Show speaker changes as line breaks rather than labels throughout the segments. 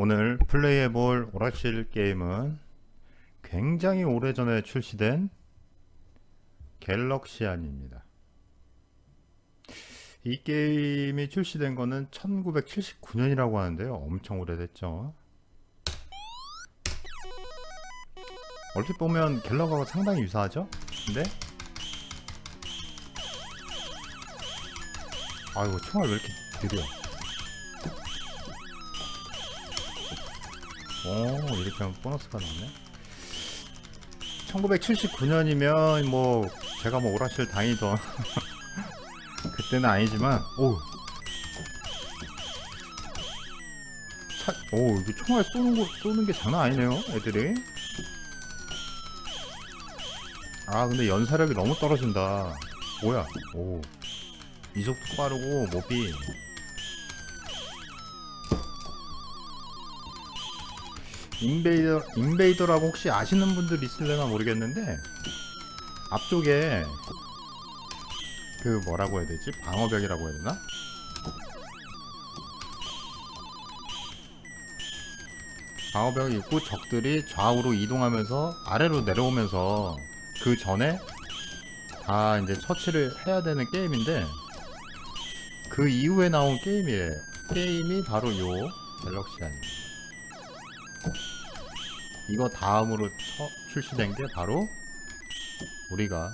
오늘 플레이해볼 오락실 게임은 굉장히 오래전에 출시된 갤럭시안입니다. 이 게임이 출시된 거는 1979년이라고 하는데요. 엄청 오래됐죠. 얼핏 보면 갤럭하고 상당히 유사하죠? 근데 아이고 총알 왜 이렇게 느려 오 이렇게 하면 보너스가 나오네. 1979년이면 뭐 제가 뭐 오락실 다니던 그때는 아니지만 오. 차, 오 이게 총알 쏘는 거 쏘는 게 장난 아니네요 애들이. 아 근데 연사력이 너무 떨어진다. 뭐야? 오. 이속도 빠르고 몹이 인베이더 인베이더라고 혹시 아시는 분들 있을려나 모르겠는데 앞쪽에 그 뭐라고 해야 되지 방어벽이라고 해야 되나 방어벽이 있고 적들이 좌우로 이동하면서 아래로 내려오면서 그 전에 다 이제 처치를 해야 되는 게임인데 그 이후에 나온 게임이에요. 게임이 바로 요 갤럭시안입니다. 이거 다음으로 처, 출시된 게 바로 우리가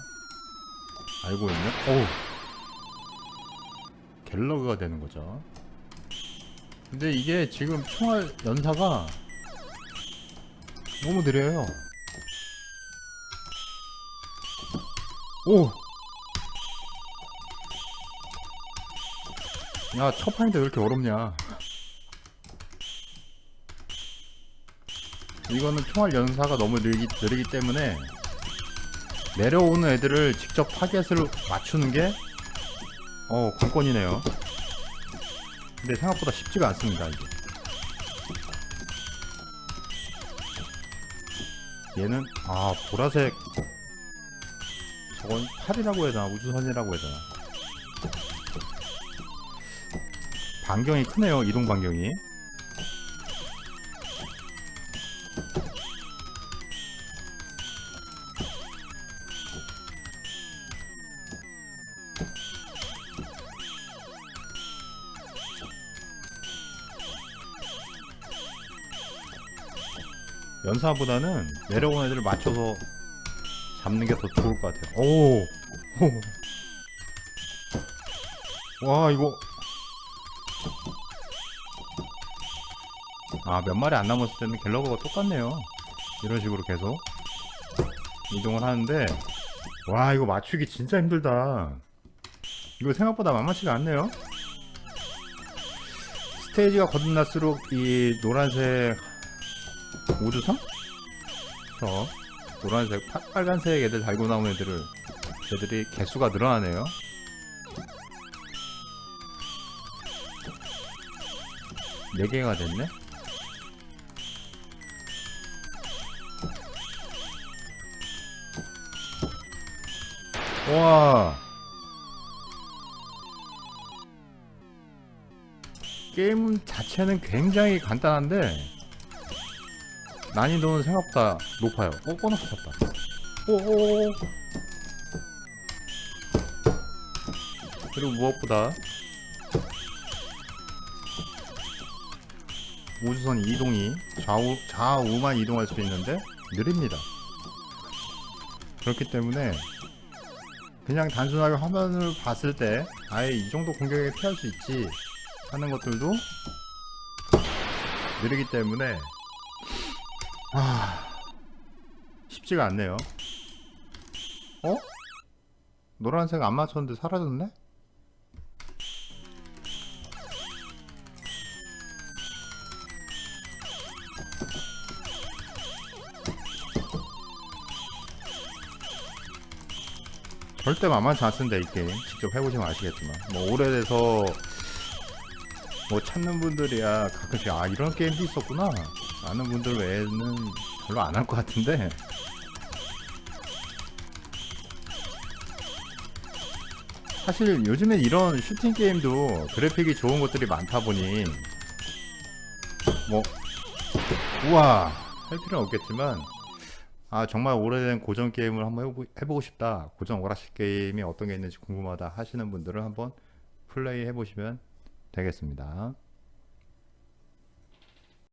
알고 있는 오 갤러그가 되는 거죠. 근데 이게 지금 총알 연사가 너무 느려요. 오! 야, 첫 판인데 왜 이렇게 어렵냐. 이거는 총알 연사가 너무 느리기, 느리기 때문에 내려오는 애들을 직접 타겟을 맞추는 게 어, 관건이네요. 근데 생각보다 쉽지가 않습니다, 이게. 얘는, 아, 보라색 저건 팔이라고 해야 되나 우주선이라고 해야 되나 반경이 크네요 이동 반경이 연사보다는 내려오는 애들을 맞춰서 잡는 게 더 좋을 것 같아요. 오, 오. 와 이거 아 몇 마리 안 남았을 때는 갤러거가 똑같네요. 이런 식으로 계속 이동을 하는데 와 이거 맞추기 진짜 힘들다. 이거 생각보다 만만치가 않네요. 스테이지가 거듭날수록 이 노란색 우주선? 저 노란색, 파- 빨간색 애들 달고 나온 애들을 애들이 개수가 늘어나네요. 네 개가 됐네. 와. 게임 자체는 굉장히 간단한데 난이도는 생각보다 높아요. 어, 보너스 쳤다. 오오오. 그리고 무엇보다 우주선 이동이 좌우 좌우만 이동할 수 있는데 느립니다. 그렇기 때문에 그냥 단순하게 화면을 봤을 때 아예 이 정도 공격에 피할 수 있지 하는 것들도 느리기 때문에 아 쉽지가 않네요. 어? 노란색 안 맞췄는데 사라졌네? 절대 만만치 않습니다 이 게임 직접 해보시면 아시겠지만 뭐 오래돼서 뭐 찾는 분들이야 가끔씩 아 이런 게임도 있었구나 라는 분들 외에는 별로 안 할 것 같은데. 사실 요즘엔 이런 슈팅 게임도 그래픽이 좋은 것들이 많다 보니 뭐 우와 할 필요는 없겠지만 아 정말 오래된 고전 게임을 한번 해보, 해보고 싶다. 고전 오락실 게임이 어떤 게 있는지 궁금하다 하시는 분들은 한번 플레이 해보시면 되겠습니다